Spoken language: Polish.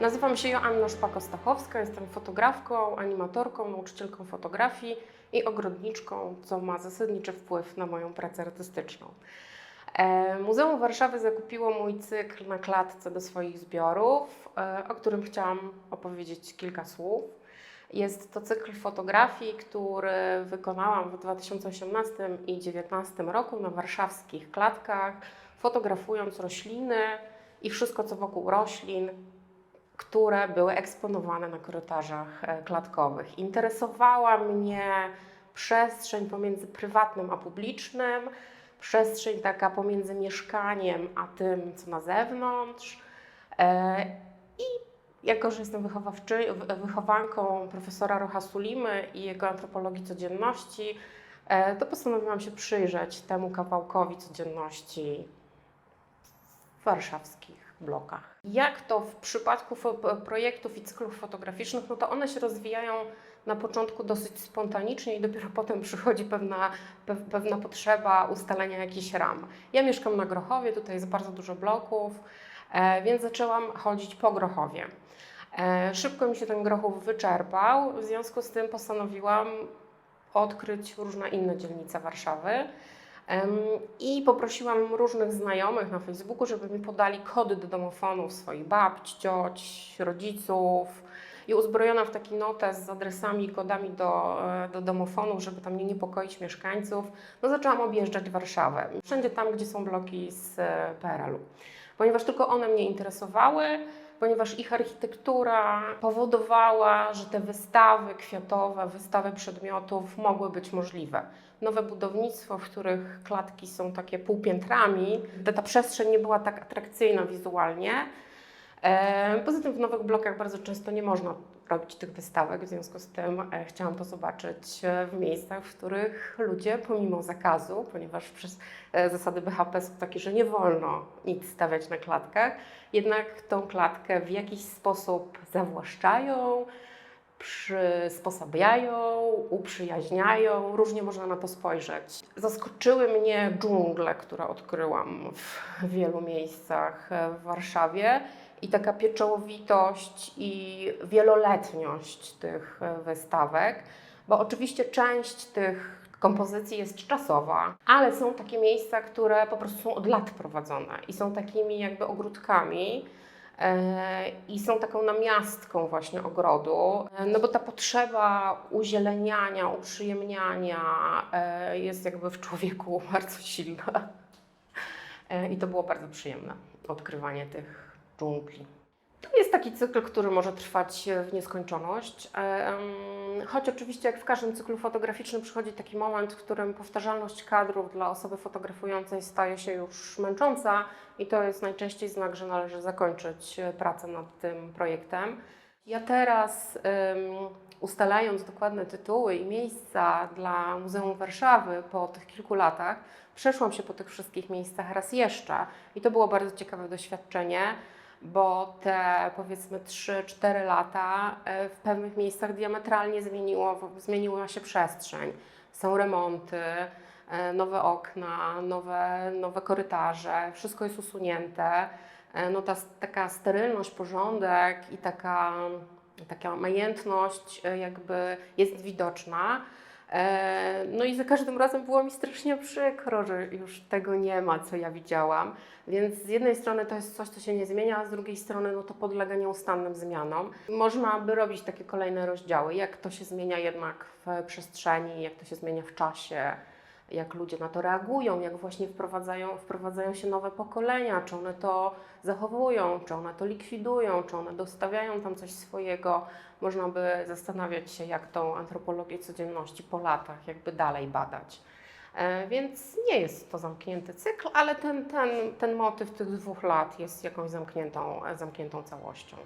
Nazywam się Joanna Szpako-Stachowska, jestem fotografką, animatorką, nauczycielką fotografii i ogrodniczką, co ma zasadniczy wpływ na moją pracę artystyczną. E, Muzeum Warszawy zakupiło mój cykl na klatce do swoich zbiorów, e, o którym chciałam opowiedzieć kilka słów. Jest to cykl fotografii, który wykonałam w 2018 i 2019 roku na warszawskich klatkach, fotografując rośliny i wszystko, co wokół roślin, które były eksponowane na korytarzach e, klatkowych. Interesowała mnie przestrzeń pomiędzy prywatnym a publicznym, przestrzeń taka pomiędzy mieszkaniem a tym, co na zewnątrz. E, I jako, że jestem wychowanką profesora Rocha Sulimy i jego antropologii codzienności, e, to postanowiłam się przyjrzeć temu kawałkowi codzienności warszawskich blokach. Jak to w przypadku projektów i cyklów fotograficznych, no to one się rozwijają na początku dosyć spontanicznie i dopiero potem przychodzi pewna, pe- pewna potrzeba ustalenia jakichś ram. Ja mieszkam na Grochowie, tutaj jest bardzo dużo bloków, e, więc zaczęłam chodzić po Grochowie. E, Szybko mi się ten Grochów wyczerpał, w związku z tym postanowiłam odkryć różne inne dzielnice Warszawy. I poprosiłam różnych znajomych na Facebooku, żeby mi podali kody do domofonów swoich babć, cioć, rodziców. I uzbrojona w taki notes z adresami i kodami do, e, do domofonów, żeby tam nie niepokoić mieszkańców, no zaczęłam objeżdżać Warszawę. Wszędzie tam, gdzie są bloki z e, PRL-u. Ponieważ tylko one mnie interesowały, ponieważ ich architektura powodowała, że te wystawy kwiatowe, wystawy przedmiotów mogły być możliwe. Nowe budownictwo, w których klatki są takie półpiętrami, ta, przestrzeń nie była tak atrakcyjna wizualnie. E, Poza tym w nowych blokach bardzo często nie można robić tych wystawek, w związku z tym e, chciałam to zobaczyć e, w miejscach, w których ludzie pomimo zakazu, ponieważ przez e, zasady BHP są takie, że nie wolno nic stawiać na klatkach, jednak tą klatkę w jakiś sposób zawłaszczają, przysposabiają, uprzyjaźniają, różnie można na to spojrzeć. Zaskoczyły mnie dżungle, które odkryłam w wielu miejscach w Warszawie i taka pieczołowitość i wieloletniość tych wystawek, bo oczywiście część tych kompozycji jest czasowa, ale są takie miejsca, które po prostu są od lat prowadzone i są takimi jakby ogródkami. E, I są taką namiastką właśnie ogrodu, e, no bo ta potrzeba uzieleniania, uprzyjemniania e, jest jakby w człowieku bardzo silna. I to było bardzo przyjemne, odkrywanie tych dżungli. To jest taki cykl, który może trwać e, w nieskończoność. E, Choć oczywiście, jak w każdym cyklu fotograficznym, przychodzi taki moment, w którym powtarzalność kadrów dla osoby fotografującej staje się już męcząca, i to jest najczęściej znak, że należy zakończyć e, pracę nad tym projektem. Ja teraz, ustalając dokładne tytuły i miejsca dla Muzeum Warszawy po tych kilku latach, przeszłam się po tych wszystkich miejscach raz jeszcze i to było bardzo ciekawe doświadczenie bo te powiedzmy 3-4 lata e, w pewnych miejscach diametralnie zmieniło, zmieniła się przestrzeń. Są remonty, e, nowe okna, nowe, nowe korytarze, wszystko jest usunięte. E, No ta taka sterylność, porządek i taka, taka majętność jakby jest widoczna. E, No i za każdym razem było mi strasznie przykro, że już tego nie ma, co ja widziałam. Więc z jednej strony to jest coś, co się nie zmienia, a z drugiej strony no to podlega nieustannym zmianom. Można by robić takie kolejne rozdziały, jak to się zmienia jednak w przestrzeni, jak to się zmienia w czasie, jak ludzie na to reagują, jak właśnie wprowadzają, wprowadzają się nowe pokolenia, czy one to zachowują, czy one to likwidują, czy one dostawiają tam coś swojego. Można by zastanawiać się, jak tą antropologię codzienności po latach jakby dalej badać. E, Więc nie jest to zamknięty cykl, ale ten, ten, ten motyw tych dwóch lat jest jakąś zamkniętą, zamkniętą całością.